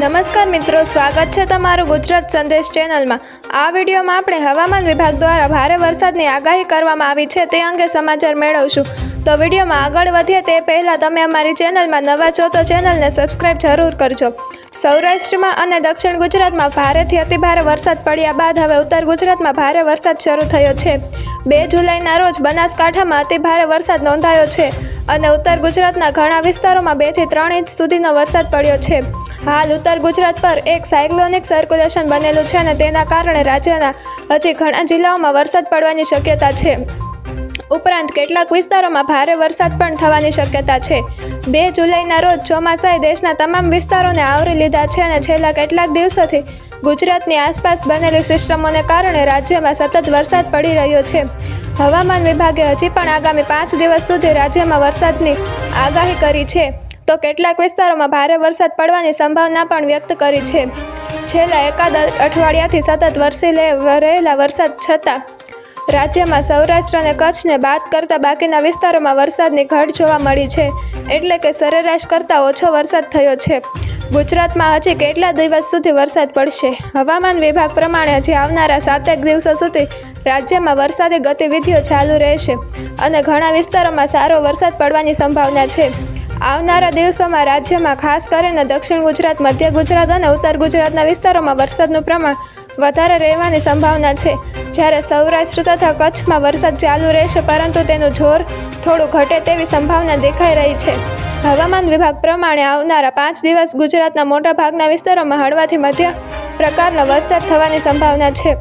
નમસ્કાર મિત્રો, સ્વાગત છે તમારું ગુજરાત સંદેશ ચેનલમાં. આ વિડીયોમાં આપણે હવામાન વિભાગ દ્વારા ભારે વરસાદની આગાહી કરવામાં આવી છે, તે અંગે સમાચાર મેળવશું. તો વિડીયોમાં આગળ વધીએ તે પહેલાં તમે અમારી ચેનલમાં નવા છો, તો ચેનલને સબસ્ક્રાઇબ જરૂર કરજો. સૌરાષ્ટ્રમાં અને દક્ષિણ ગુજરાતમાં ભારેથી અતિભારે વરસાદ પડ્યા બાદ હવે ઉત્તર ગુજરાતમાં ભારે વરસાદ શરૂ થયો છે. બે જુલાઈના રોજ બનાસકાંઠામાં અતિભારે વરસાદ નોંધાયો છે અને ઉત્તર ગુજરાતના ઘણા વિસ્તારોમાં બેથી ત્રણ ઇંચ સુધીનો વરસાદ પડ્યો છે. હાલ ઉત્તર ગુજરાત પર એક સાયક્લોનિક સર્ક્યુલેશન બનેલું છે અને તેના કારણે રાજ્યના હજી ઘણા જિલ્લાઓમાં વરસાદ પડવાની શક્યતા છે. ઉપરાંત કેટલાક વિસ્તારોમાં ભારે વરસાદ પણ થવાની શક્યતા છે. બે જુલાઈના રોજ ચોમાસાએ દેશના તમામ વિસ્તારોને આવરી લીધા છે અને છેલ્લા કેટલાક દિવસોથી ગુજરાતની આસપાસ બનેલી સિસ્ટમોને કારણે રાજ્યમાં સતત વરસાદ પડી રહ્યો છે. હવામાન વિભાગે હજી પણ આગામી પાંચ દિવસ સુધી રાજ્યમાં વરસાદની આગાહી કરી છે. તો કેટલાક વિસ્તારોમાં ભારે વરસાદ પડવાની સંભાવના પણ વ્યક્ત કરી છે. છેલ્લા એકાદ અઠવાડિયાથી સતત વરસી રહેલા વરસાદ છતાં રાજ્યમાં સૌરાષ્ટ્ર અને કચ્છને બાદ કરતાં બાકીના વિસ્તારોમાં વરસાદની ઘટ જોવા મળી છે. એટલે કે સરેરાશ કરતાં ઓછો વરસાદ થયો છે. ગુજરાતમાં હજી કેટલા દિવસ સુધી વરસાદ પડશે? હવામાન વિભાગ પ્રમાણે હજી આવનારા સાતેક દિવસો સુધી રાજ્યમાં વરસાદી ગતિવિધિઓ ચાલુ રહેશે અને ઘણા વિસ્તારોમાં સારો વરસાદ પડવાની સંભાવના છે. આવનારા દિવસોમાં રાજ્યમાં ખાસ કરીને દક્ષિણ ગુજરાત, મધ્ય ગુજરાત અને ઉત્તર ગુજરાતના વિસ્તારોમાં વરસાદનું પ્રમાણ વધારે રહેવાની સંભાવના છે. જ્યારે સૌરાષ્ટ્ર તથા કચ્છમાં વરસાદ ચાલુ રહેશે, પરંતુ તેનું જોર થોડું ઘટે તેવી સંભાવના દેખાઈ રહી છે. હવામાન વિભાગ પ્રમાણે આવનારા પાંચ દિવસ ગુજરાતના મોટા ભાગના વિસ્તારોમાં હળવાથી મધ્ય પ્રકારનો વરસાદ થવાની સંભાવના છે.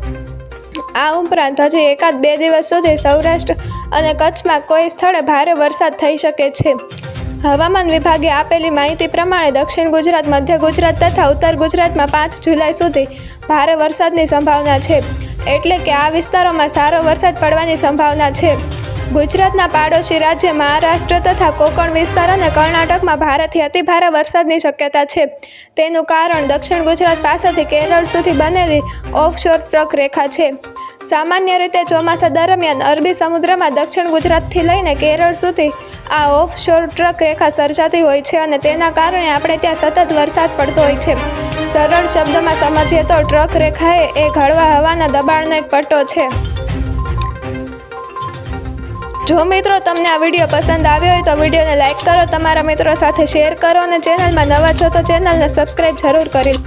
આ ઉપરાંત હજી એકાદ બે દિવસ સુધી સૌરાષ્ટ્ર અને કચ્છમાં કોઈ સ્થળે ભારે વરસાદ થઈ શકે છે. હવામાન વિભાગે આપેલી માહિતી પ્રમાણે દક્ષિણ ગુજરાત, મધ્ય ગુજરાત તથા ઉત્તર ગુજરાતમાં પાંચ જુલાઈ સુધી ભારે વરસાદની સંભાવના છે. એટલે કે આ વિસ્તારોમાં સારો વરસાદ પડવાની સંભાવના છે. ગુજરાતના પાડોશી રાજ્ય મહારાષ્ટ્ર તથા કોકણ વિસ્તાર અને કર્ણાટકમાં ભારેથી અતિભારે વરસાદની શક્યતા છે. તેનું કારણ દક્ષિણ ગુજરાત પાસેથી કેરળ સુધી બનેલી ઓફશોર ટ્રક રેખા છે. સામાન્ય રીતે ચોમાસા દરમિયાન અરબી સમુદ્રમાં દક્ષિણ ગુજરાતથી લઈને કેરળ સુધી આ ઓફશોર ટ્રક રેખા સર્જાતી હોય છે અને તેના કારણે આપણે ત્યાં સતત વરસાદ પડતો હોય છે. સરળ શબ્દમાં સમજીએ તો ટ્રક રેખાએ એ હળવા હવાના દબાણનો એક પટ્ટો છે. જો મિત્રો તમને આ વીડિયો પસંદ આવ્યો હોય તો વિડીયોને લાઇક કરો, તમારા મિત્રો સાથે શેર કરો અને ચેનલમાં નવા છો તો ચેનલને સબસ્ક્રાઈબ જરૂર કરી